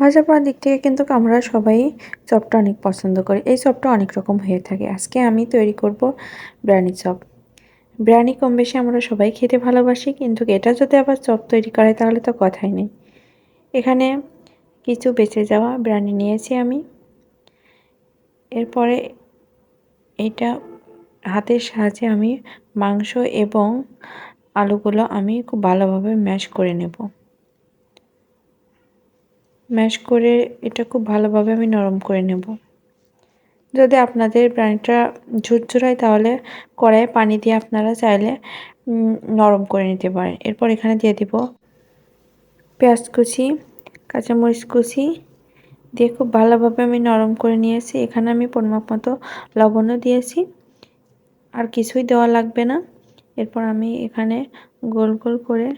ভাজা পড়ার দিক থেকে কিন্তু আমরা সবাই চপটা অনেক পছন্দ করি। এই চপটা অনেক রকম হয়ে থাকে। আজকে আমি তৈরি করব বিরিয়ানি চপ। বিরিয়ানি কম বেশি আমরা সবাই খেতে ভালোবাসি, কিন্তু এটা যদি আবার চপ তৈরি করে, তাহলে তো কথাই নেই। এখানে কিছু বেঁচে যাওয়া বিরিয়ানি নিয়েছি আমি। এরপরে এটা হাতের সাহায্যে আমি মাংস এবং আলুগুলো আমি খুব ভালোভাবে ম্যাশ করে নেব। ম্যাশ করে এটা খুব ভালোভাবে আমি নরম করে নেব। যদি আপনাদের প্রাণীটা ঝুরঝুরায়, তাহলে কড়াইয়ে পানি দিয়ে আপনারা চাইলে নরম করে নিতে পারেন। এরপর এখানে দিয়ে দিব পেঁয়াজ কুচি, কাঁচামরিচ কুচি। দিয়ে খুব ভালোভাবে আমি নরম করে নিয়েছি। এখানে আমি পরিমাপ মতো লবণও দিয়েছি। আর কিছুই দেওয়া লাগবে না। এরপর আমি এখানে গোল গোল করে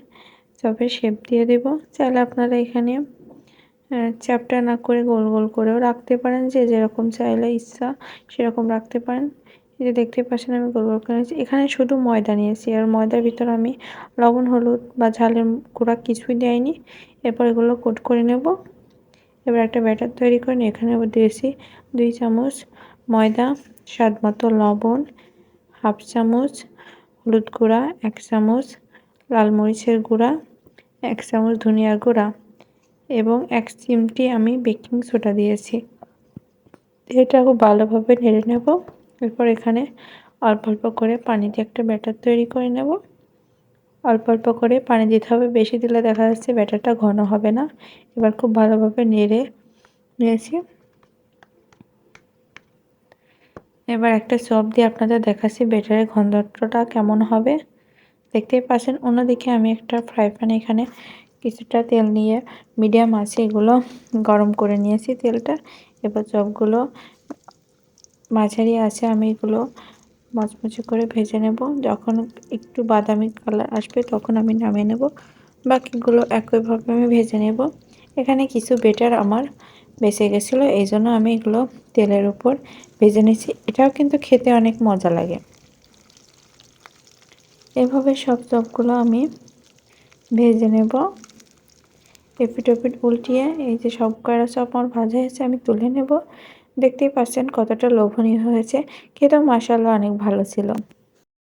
চপের শেপ দিয়ে দেব। চাইলে আপনারা এখানে চ্যাপটা না করে গোল গোল করেও রাখতে পারেন যে যেরকম চাইলে ইচ্ছা সেরকম রাখতে পারেন। এই যে দেখতে পাচ্ছেন আমি গোল গোল করে নিয়েছি। এখানে শুধু ময়দা নিয়েছি আর ময়দার ভিতর আমি লবণ, হলুদ বা ঝালের গুঁড়া কিছুই দেয়নি। এরপর এগুলো কোট করে নেব। এবার একটা ব্যাটার তৈরি করে নিই এখানে দিয়েছি দুই চামচ ময়দা, স্বাদ মতো লবণ, হাফ চামচ হলুদ গুঁড়া, এক চামচ লাল মরিচের গুঁড়া, এক চামচ ধনিয়ার গুঁড়া। এবং এক চিমটি আমি বেকিং সোডা দিয়েছি। এটা খুব ভালোভাবে নেড়ে নেব। এরপর এখানে অল্প অল্প করে পানি দিয়ে একটা ব্যাটার তৈরি করে নেব। অল্প অল্প করে পানি দিতে হবে। বেশি দিলে দেখা যাচ্ছে ব্যাটারটা ঘন হবে না। এবার খুব ভালোভাবে নেড়ে নিয়েছি। এবার একটা চপ দিয়ে আপনাদের দেখাচ্ছি ব্যাটারের ঘনত্বটা কেমন হবে। দেখতেই পাচ্ছেন, অন্যদিকে আমি একটা ফ্রাই প্যানে এখানে কিছুটা তেল নিয়ে মিডিয়াম আছে, এগুলো গরম করে নিয়েছি তেলটা। এবার চপগুলো মাঝারি আছে, আমি এগুলো মচমচে করে ভেজে নেব। যখন একটু বাদামি কালার আসবে, তখন আমি নামিয়ে নেব। বাকিগুলো একইভাবে আমি ভেজে নেব। এখানে কিছু বেটার আমার বেঁচে গেছিল, এই জন্য আমি এগুলো তেলের উপর ভেজে নিয়েছি। এটাও কিন্তু খেতে অনেক মজা লাগে। এভাবে সব চপগুলো আমি ভেজে নেব। এপিট ওপিট উল্টিয়ে এই যে সব কয়টা চপ আমার ভাজা হয়েছে, আমি তুলে নেব। দেখতেই পাচ্ছেন কতটা লোভনীয় হয়েছে। খেতেও মাসাল্লাহ অনেক ভালো ছিল।